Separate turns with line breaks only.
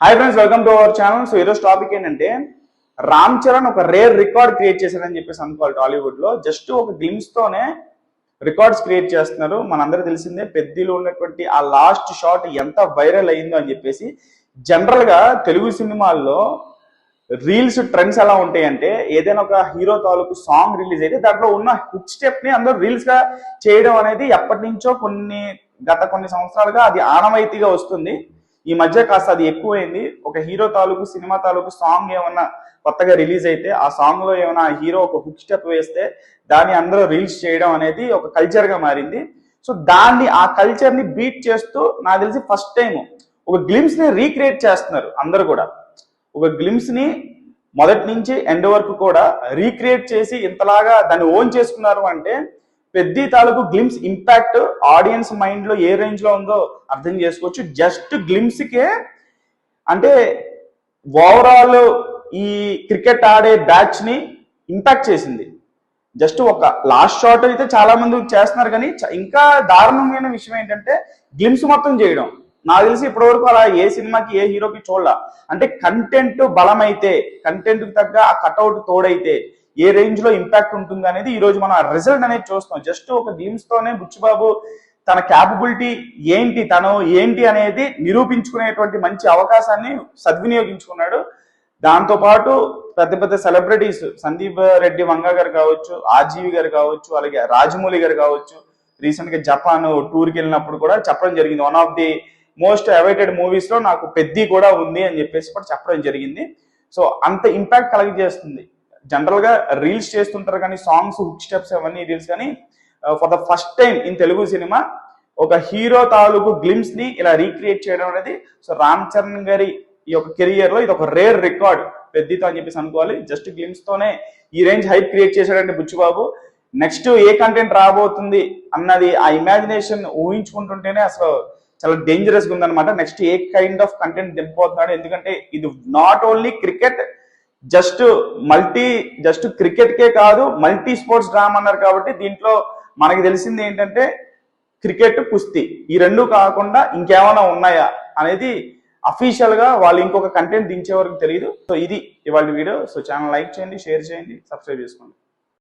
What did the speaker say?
Hi friends welcome to our channel so ఈరోజు topic ఏంటంటే రామ్ చరణ్ ఒక రేర్ రికార్డ్ క్రియేట్ చేశారని చెప్పేసి అనుకోవాలి టాలీవుడ్లో. జస్ట్ ఒక గ్లిమ్స్ తోనే రికార్డ్స్ క్రియేట్ చేస్తున్నారు. మనందరూ తెలిసిందే పెద్దలో ఉన్నటువంటి ఆ లాస్ట్ షాట్ ఎంత వైరల్ అయిందో అని చెప్పేసి జనరల్గా తెలుగు సినిమాల్లో రీల్స్ ట్రెండ్స్ ఎలా ఉంటాయి అంటే ఏదైనా ఒక హీరో తాలూకు సాంగ్ రిలీజ్ అయితే దాంట్లో ఉన్న హుక్ స్టెప్ని అందరూ రీల్స్గా చేయడం అనేది ఎప్పటి నుంచో కొన్ని గత కొన్ని సంవత్సరాలుగా అది ఆనవాయితీగా వస్తుంది. ఈ మధ్య కాస్త అది ఎక్కువైంది. ఒక హీరో తాలూకు సినిమా తాలూకు సాంగ్ ఏమన్నా కొత్తగా రిలీజ్ అయితే ఆ సాంగ్లో ఏమైనా హీరో ఒక హుక్ స్టెప్ వేస్తే దాన్ని అందరూ రీల్స్ చేయడం అనేది ఒక కల్చర్గా మారింది. సో దాన్ని ఆ కల్చర్ని బీట్ చేస్తూ నాకు తెలిసి ఫస్ట్ టైం ఒక గ్లిమ్స్ని రీక్రియేట్ చేస్తున్నారు అందరు కూడా. ఒక గ్లిమ్స్ని మొదటి నుంచి ఎండ్ వరకు కూడా రీక్రియేట్ చేసి ఇంతలాగా దాన్ని ఓన్ చేసుకున్నారు అంటే పెద్ద తాలూకు గ్లిమ్స్ ఇంపాక్ట్ ఆడియన్స్ మైండ్లో ఏ రేంజ్లో ఉందో అర్థం చేసుకోవచ్చు. జస్ట్ గ్లిమ్స్ కే అంటే ఓవరాల్ ఈ క్రికెట్ ఆడే బ్యాచ్ని ఇంపాక్ట్ చేసింది. జస్ట్ ఒక లాస్ట్ షాట్ అయితే చాలా మంది చేస్తున్నారు కానీ ఇంకా దారుణమైన విషయం ఏంటంటే గ్లిమ్స్ మొత్తం చేయడం. నాకు తెలిసి ఇప్పటివరకు అలా ఏ సినిమాకి ఏ హీరోకి చూడాల. అంటే కంటెంట్ బలమైతే కంటెంట్ తగ్గ ఆ కట్అవుట్ తోడైతే ఏ రేంజ్లో ఇంపాక్ట్ ఉంటుంది అనేది ఈ రోజు మనం రిజల్ట్ అనేది చూస్తాం జస్ట్ ఒక గేమ్స్ తోనే బుచ్చిబాబు తన క్యాపబిలిటీ ఏంటి తను ఏంటి అనేది నిరూపించుకునేటువంటి మంచి అవకాశాన్ని సద్వినియోగించుకున్నాడు. దాంతో పాటు పెద్ద పెద్ద సెలబ్రిటీస్ సందీప్ రెడ్డి వంగ గారు కావచ్చు ఆజీవి గారు కావచ్చు అలాగే రాజమౌళి గారు కావచ్చు రీసెంట్గా జపాన్ టూర్కి వెళ్ళినప్పుడు కూడా చెప్పడం జరిగింది. One of the most awaited మూవీస్లో నాకు పెద్ది కూడా ఉంది అని చెప్పేసి కూడా చెప్పడం జరిగింది. సో అంత ఇంపాక్ట్ కలిగజేస్తుంది. జనరల్గా రీల్స్ చేస్తుంటారు కానీ సాంగ్స్ హుక్ స్టెప్స్ అవన్నీ రీల్స్ కానీ for the first time in Telugu cinema ఒక హీరో తాలూకు గ్లిమ్స్ని ఇలా రీక్రియేట్ చేయడం అనేది. సో రామ్ చరణ్ గారి ఈ యొక్క కెరియర్లో ఇది ఒక రేర్ రికార్డ్ పెద్దతో అని చెప్పేసి అనుకోవాలి. జస్ట్ గ్లిమ్స్ తోనే ఈ రేంజ్ హైప్ క్రియేట్ చేశాడంటే బుచ్చిబాబు. నెక్స్ట్ ఏ కంటెంట్ రాబోతుంది అన్నది ఆ ఇమాజినేషన్ ఊహించుకుంటుంటేనే అసలు చాలా డేంజరస్గా ఉందన్నమాట. Next a kind of content దింపబోతున్నాడు ఎందుకంటే ఇది not only cricket just multi just cricket కే కాదు మల్టీ స్పోర్ట్స్ డ్రామా అన్నారు కాబట్టి దీంట్లో మనకి తెలిసింది ఏంటంటే క్రికెట్ కుస్తీ ఈ రెండు కాకుండా ఇంకేమైనా ఉన్నాయా అనేది అఫీషియల్గా వాళ్ళు ఇంకొక కంటెంట్ దించే వరకు తెలియదు సో ఇది ఇవాళ వీడియో. సో ఛానల్ లైక్ చేయండి షేర్ చేయండి సబ్స్క్రైబ్ చేసుకోండి.